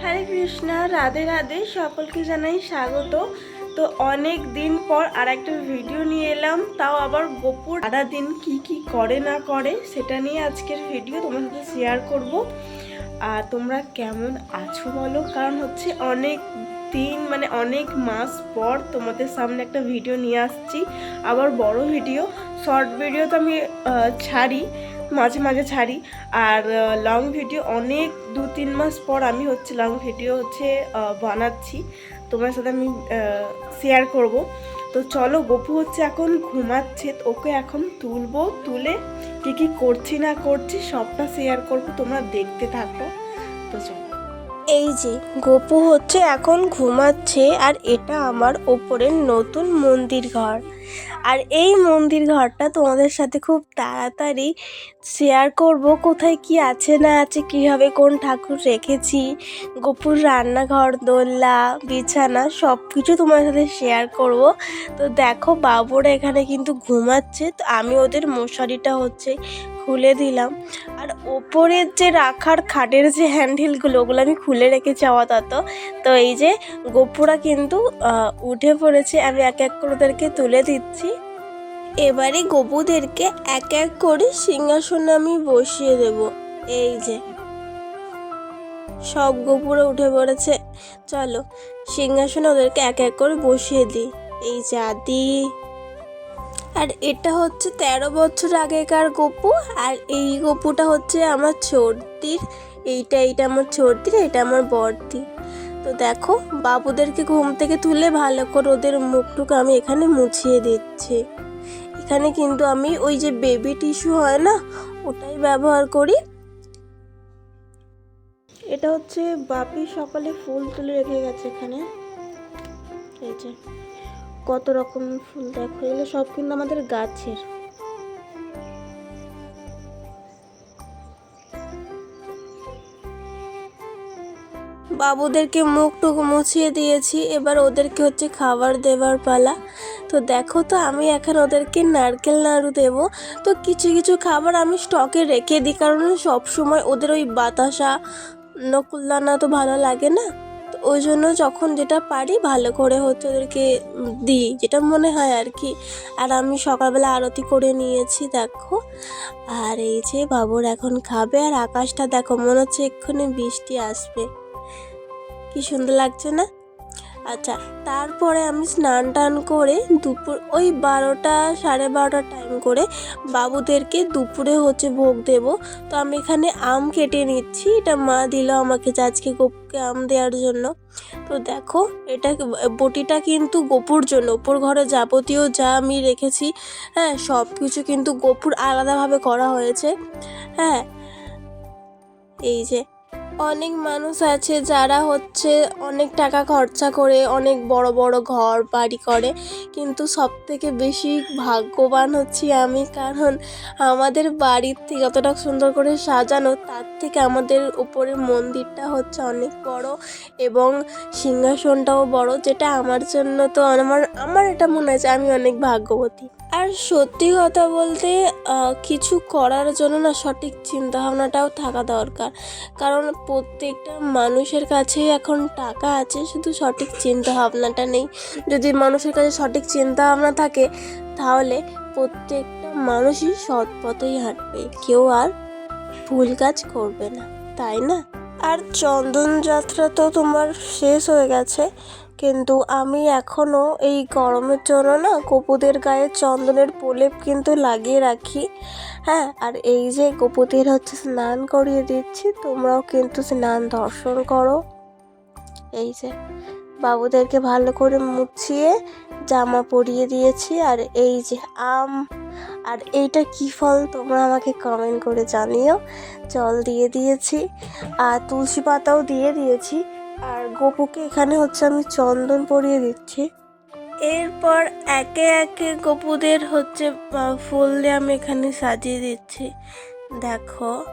হরে কৃষ্ণা, রাধে রাধে, সকলকে জানাই স্বাগত। তো অনেক দিন পর আর একটা ভিডিও নিয়ে এলাম, তাও আবার গোপুর দিন কি কি করে না করে সেটা নিয়ে আজকের ভিডিও তোমার সাথে শেয়ার করব। আর তোমরা কেমন আছো বলো? কারণ হচ্ছে অনেক দিন মানে অনেক মাস পর তোমাদের সামনে একটা ভিডিও নিয়ে আসছি। আবার বড় ভিডিও শর্ট ভিডিও তো আমি ছাড়ি, মাঝে মাঝে ছাড়ি। আর লং ভিডিও অনেক, দু, তিন মাস পর আমি হচ্ছে লং ভিডিও হচ্ছে বানাচ্ছি। তোমার সাথে আমি শেয়ার করব। তো চলো, গপু হচ্ছে এখন ঘুমাচ্ছে ওকে এখন তুলবো, তুলে কী কী করছি না করছি সবটা শেয়ার করব, তোমরা দেখতে থাকো। তো চলো। এই যে, গপু হচ্ছে এখন ঘুমাচ্ছে আর এটা আমার ওপরের নতুন মন্দির ঘর। আর এই মন্দির ঘরটা তোমাদের সাথে খুব তাড়াতাড়ি শেয়ার করব, কোথায় কি আছে না আছে, কীভাবে কোন ঠাকুর রেখেছি, গোপুর রান্নাঘর দোল্লা বিছানা সব কিছু তোমার সাথে শেয়ার করব। তো দেখো, বাবুরা এখানে কিন্তু ঘুমাচ্ছে, তো আমি ওদের মশারিটা হচ্ছে খুলে দিলাম। আর ওপরের যে রাখার খাটের যে হ্যান্ডেলগুলো ওগুলো আমি খুলে রেখেছি আপাতত। তো এই যে গোপুরা কিন্তু উঠে পড়েছে। আমি এক এক করে ওদেরকে তুলে দিচ্ছি। এবারে গপুদেরকে এক এক করে সিংহাসনে আমি বসিয়ে দেব। এই যে। সব গোপুরে উঠে পড়েছে। চলো, সিংহাসনে ওদেরকে এক এক করে বসিয়ে দিই। এই যে আর এটা হচ্ছে তেরো বছর আগেকার গপু, আর এই গপুটা হচ্ছে আমার ছোটদির। এইটা এইটা আমার ছোটদির, এটা আমার বড়দি তো দেখো, বাবুদেরকে ঘুম থেকে তুলে ভালো করে ওদের মুখটুকু আমি এখানে মুছিয়ে দিচ্ছি। এখানে কিন্তু আমি ওই যে বেবি টিস্যু হয় না, ওটাই ব্যবহার করি। এটা হচ্ছে বাপি সকালে ফুল তুলে রেখে গেছে এখানে। এই যে। কত রকম ফুল দেখো, এগুলো সব কিন্তু আমাদের গাছের। বাবুদেরকে মুখ টুক মুছিয়ে দিয়েছি, এবার ওদেরকে হচ্ছে খাবার দেবার পালা। তো দেখো তো, আমি এখন ওদেরকে নারকেল নাড়ু দেবো। তো কিছু কিছু খাবার আমি স্টকে রেখে দিই, কারণ সব সময় ওদের ওই বাতাসা, নকুলদানা তো ভালো লাগে না। ওই জন্য যখন যেটা পারি ভালো করে হচ্ছে ওদেরকে দিই, যেটা মনে হয় আর কি। আর আমি সকালবেলা আরতি করে নিয়েছি, দেখো। আর এই যে বাবুর এখন খাবে, আর আকাশটা দেখো, মনে হচ্ছে এক্ষুনি বৃষ্টি আসবে। কি সুন্দর লাগছে না? আচ্ছা তারপরে আমি স্নান টান করে দুপুর, ওই বারোটা সাড়ে বারোটা টাইম করে বাবুদেরকে দুপুরে হচ্ছে ভোগ দেব। তো আমি এখানে আম কেটে নিচ্ছি, এটা মা দিল আমাকে আজকে গোপুকে আম দেওয়ার জন্য। তো দেখো, এটা বটিটা কিন্তু গোপুর জন্য ওপর ঘরে যাবতীয় যা আমি রেখেছি হ্যাঁ সব কিছু কিন্তু গোপুর আলাদাভাবে করা হয়েছে হ্যাঁ। এই যে অনেক মানুষ আছে যারা হচ্ছে অনেক টাকা খরচা করে, অনেক বড় বড় ঘর বাড়ি করে। কিন্তু সব থেকে বেশি ভাগ্যবান হচ্ছি আমি কারণ আমাদের বাড়ির থেকে যতটা সুন্দর করে সাজানো, তার থেকে আমাদের উপরে মন্দিরটা হচ্ছে অনেক বড় এবং সিংহাসনটাও বড়, যেটা আমার জন্য তো আমার আমার এটা মনে হয় যে আমি অনেক ভাগ্যবতী। আর সত্যি কথা বলতে কিছু করার জন্য না সঠিক চিন্তাভাবনাটাও থাকা দরকার। কারণ প্রত্যেকটা মানুষের কাছেই এখন টাকা আছে, শুধু সঠিক চিন্তা ভাবনাটা নেই। যদি মানুষের কাছে সঠিক চিন্তা ভাবনা থাকে, তাহলে প্রত্যেকটা মানুষই সৎ পথেই হাঁটবে। কেউ আর ভুল কাজ করবে না, তাই না? আর চন্দন যাত্রা তো তোমার শেষ হয়ে গেছে। কিন্তু আমি এখনও এই গরমের জন্য না কপুদের গায়ে চন্দনের প্রলেপ কিন্তু লাগিয়ে রাখি। হ্যাঁ আর এই যে গোপতির হচ্ছে স্নান করিয়ে দিচ্ছি, তোমরাও কিন্তু স্নান দর্শন করো। এই যে বাবুদেরকে ভালো করে মুছিয়ে জামা পরিয়ে দিয়েছি, আর এই যে আম, আর এইটা কি ফল তোমরা আমাকে কমেন্ট করে জানিও। জল দিয়ে দিয়েছি, আর তুলসী পাতাও দিয়ে দিয়েছি। আর গোপুকে এখানে হচ্ছে আমি চন্দন পরিয়ে দিচ্ছি। এরপর একে একে গপুদের হচ্ছে ফুল দিয়ে আমি এখানে সাজিয়ে দিচ্ছি। দেখো।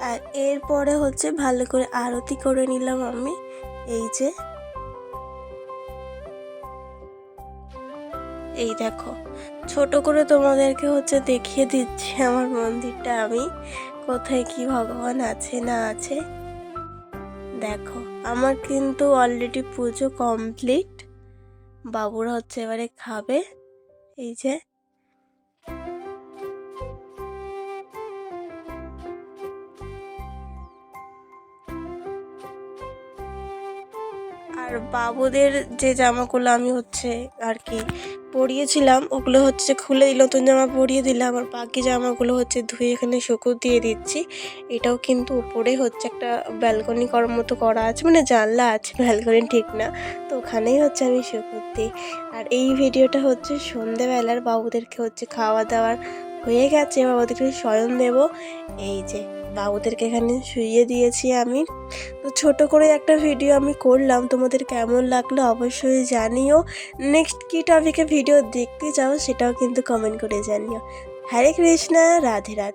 আর এরপরে হচ্ছে ভালো করে আরতি করে নিলাম আমি। এই যে। এই দেখো। ছোট করে তোমাদেরকে হচ্ছে দেখিয়ে দিচ্ছি আমার মন্দিরটা আমি। কোথায় কি ভগবান আছে না আছে? দেখো, আমার কিন্তু অলরেডি পুজো কমপ্লিট বাবুরা হচ্ছে এবারে খাবে। এই যে। আর বাবুদের যে জামাগুলো আমি হচ্ছে আর কি পরিয়েছিলাম, ওগুলো হচ্ছে খুলে নতুন জামা পরিয়ে দিলাম আর বাকি জামাগুলো হচ্ছে ধুয়ে এখানে শুকু দিয়ে দিচ্ছি। এটাও কিন্তু উপরে হচ্ছে একটা ব্যালকনি করার মতো করা আছে মানে জানলা আছে ব্যালকনি ঠিক না, তো ওখানেই হচ্ছে আমি শুকু দিই আর এই ভিডিওটা হচ্ছে সন্ধেবেলার বাবুদেরকে হচ্ছে খাওয়া দাওয়ার হয়ে গেছে, এবার ওদেরকে শয়ন দেব। এই যে, বাবুদেরকে এখানে শুইয়ে দিয়েছি আমি। তো ছোট করে একটা ভিডিও আমি করলাম, তোমাদের কেমন লাগল অবশ্যই জানিও। নেক্সট কী টপিকে ভিডিও দেখতে চাও সেটাও কিন্তু কমেন্ট করে জানিও। হরে কৃষ্ণা রাধে রাধে